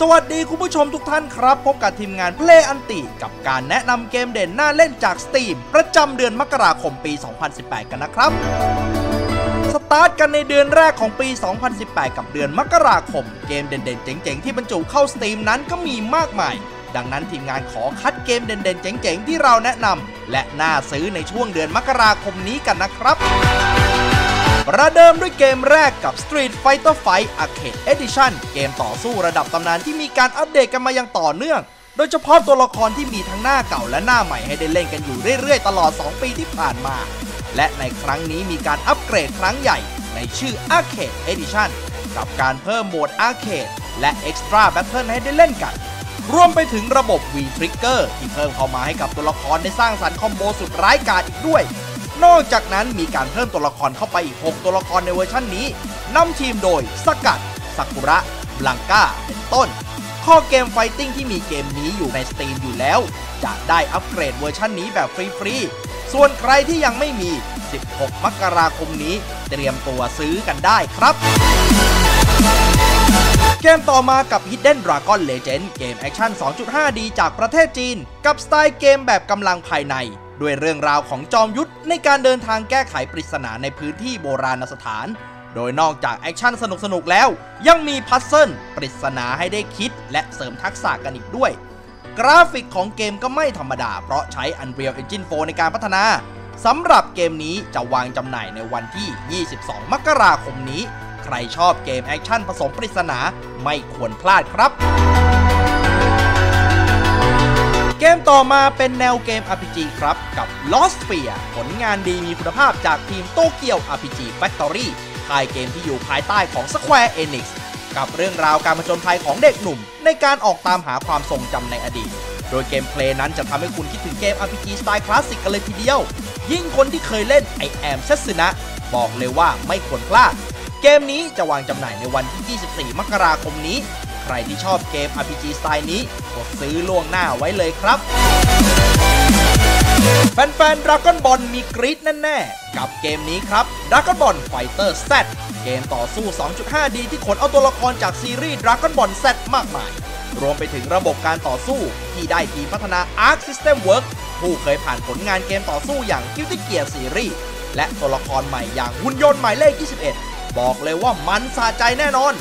สวัสดีคุณผู้ชมทุกท่านครับ พบกับทีมงาน Play อันติกับการแนะนำเกมเด่นน่าเล่นจาก Steam ประจำเดือนมกราคมปี 2018 กันนะครับ สตาร์ทกันในเดือนแรกของปี 2018 กับเดือนมกราคม เกมเด่นๆ เจ๋งๆ ที่บรรจุเข้า Steam นั้นก็มีมากมาย ดังนั้นทีมงานขอคัดเกมเด่นๆ เจ๋งๆ ที่เราแนะนำและน่าซื้อในช่วงเดือนมกราคมนี้กันนะครับ ประเดิมด้วยเกมแรกกับ Street Fighter Fight Arcade Edition เกมต่อสู้ระดับตำนานที่มีการอัปเดตกันมาอย่างต่อเนื่อง โดยเฉพาะตัวละครที่มีทั้งหน้าเก่าและหน้าใหม่ให้ได้เล่นกันอยู่เรื่อยๆ ตลอด 2 ปีที่ผ่านมา และในครั้งนี้มีการอัปเกรดครั้งใหญ่ในชื่อ Arcade Edition กับการเพิ่มโหมด Arcade และ Extra Battle ให้ได้เล่นกันรวมไปถึงระบบ V-Trigger ที่เพิ่มเข้ามาให้กับตัวละครได้สร้างสรรค์คอมโบสุดร้ายกาจอีกด้วย นอกจากนั้นมีการเพิ่มตัวละครเข้าไปอีก 6 ตัวละครในเวอร์ชันนี้นำทีมโดยสกัดซากุระบลังกาเป็นต้น ข้อเกมไฟติ้งที่มีเกมนี้อยู่ในสตรีมอยู่แล้ว จะได้อัปเกรดเวอร์ชันนี้แบบฟรีๆ ส่วนใครที่ยังไม่มี 16 มกราคมนี้ เตรียมตัวซื้อกันได้ครับ เกมต่อมากับ Hidden Dragon Legend เกมแอคชั่น 2.5D จากประเทศจีน กับสไตล์เกมแบบกำลังภายใน ด้วยเรื่องราวของจอมยุทธในการเดินทางแก้ไขปริศนาในพื้นที่โบราณสถาน โดยนอกจากแอคชั่นสนุกๆแล้ว ยังมีพัซเซิลปริศนาให้ได้คิด และเสริมทักษะกันอีกด้วย กราฟิกของเกมก็ไม่ธรรมดา เพราะใช้ Unreal Engine 4 ในการพัฒนาสำหรับเกมนี้จะวางจำหน่ายในวันที่ 22 มกราคมนี้ ใครชอบเกมแอคชั่นผสมปริศนาไม่ควรพลาดครับ เกมต่อมาเป็นแนวเกม RPG ครับ กับ Lost Sphere ผลงานดีมีคุณภาพจากทีมโตเกียว RPG Factory ค่ายเกมที่อยู่ภายใต้ของ Square Enix กับเรื่องราวการผจญภัยของเด็กหนุ่ม ในการออกตามหาความทรงจำในอดีต โดยเกมเพลย์นั้นจะทำให้คุณคิดถึงเกม RPG สไตล์คลาสสิกกันเลยทีเดียว ยิ่งคนที่เคยเล่น I Am s e s u n a บอกเลยว่าไม่ควรพลาด เกมนี้จะวางจำหน่ายในวันที่ 24 มกราคมนี้ ใครที่ชอบเกม RPG สไตล์นี้กดซื้อล่วงหน้าไว้เลยครับ แฟนๆ Dragon Ball มีกรี๊ดแน่ๆ กับเกมนี้ครับ Dragon Ball Fighter Z เกมต่อสู้ 2.5D ที่ขนเอาตัวละครจากซีรีส์ Dragon Ball Z มากมาย รวมไปถึงระบบการต่อสู้ที่ได้ทีมพัฒนา Arc System Works ผู้เคยผ่านผลงานเกมต่อสู้อย่าง Guilty Gear Series และตัวละครใหม่อย่างหุ่นยนต์หมายเลข 21 บอกเลยว่ามันสะใจแน่นอน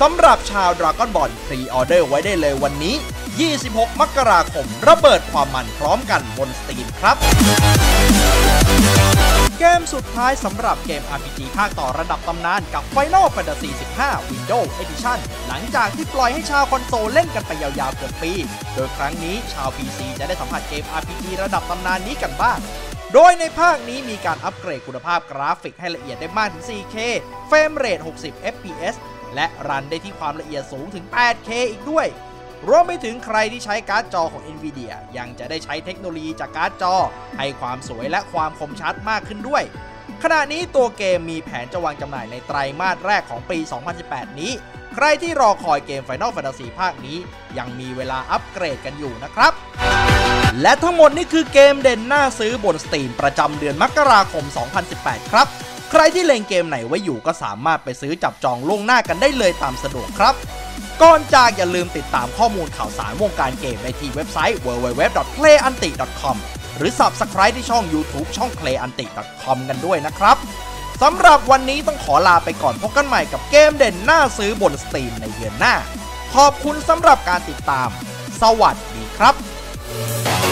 สำหรับชาว Dragon Ball พรีออเดอร์ไว้ได้เลยวันนี้ 26 มกราคม ระเบิดความมันพร้อมกันบนสตรีมครับ เกมสุดท้ายสำหรับเกม RPG ภาคต่อระดับตำนานกับ Final Fantasy 15 Windows Edition หลังจากที่ปล่อยให้ชาวคอนโซลเล่นกันไปยาวๆเกือบปี โดยครั้งนี้ชาว PC จะได้สัมผัสเกม RPG ระดับตำนานนี้กันบ้าง โดยในภาคนี้มีการอัปเกรดคุณภาพกราฟิกให้ละเอียดได้มากถึง 4K เฟรมเรท 60 FPS และรันได้ที่ความละเอียดสูงถึง 8K อีกด้วย รวมไปถึงใครที่ใช้การ์ดจอของ Nvidia ยังจะได้ใช้เทคโนโลยีจากการ์ดจอ ให้ความสวยและความคมชัดมากขึ้นด้วย ขณะนี้ตัวเกมมีแผนจะวางจำหน่ายในไตรมาสแรกของปี 2018 นี้ ใครที่รอคอยเกม Final Fantasy ภาคนี้ ยังมีเวลาอัปเกรดกันอยู่นะครับ และทั้งหมดนี่คือเกมเด่นหน่าซื้อบนสตรีมประจำเดือนมกราคม 2018 ครับ ใครที่เล็งเกมไหนไว้อยู่ก็สามารถไปซื้อจับจองล่วงหน้ากันได้เลยตามสะดวกครับ ก่อนจากอย่าลืมติดตามข้อมูลข่าวสารวงการเกมในที่เว็บไซต์ www.playanti.com หรือ Subscribe ที่ช่อง YouTube ช่อง playanti.com กันด้วยนะครับสำหรับวันนี้ต้องขอลาไปก่อนพบกันใหม่กับเกมเด่นหน่าซื้อบนสตรีมในเดือนหน้า ขอบคุณสำหรับการติดตาม สวัสดีครับ Bye.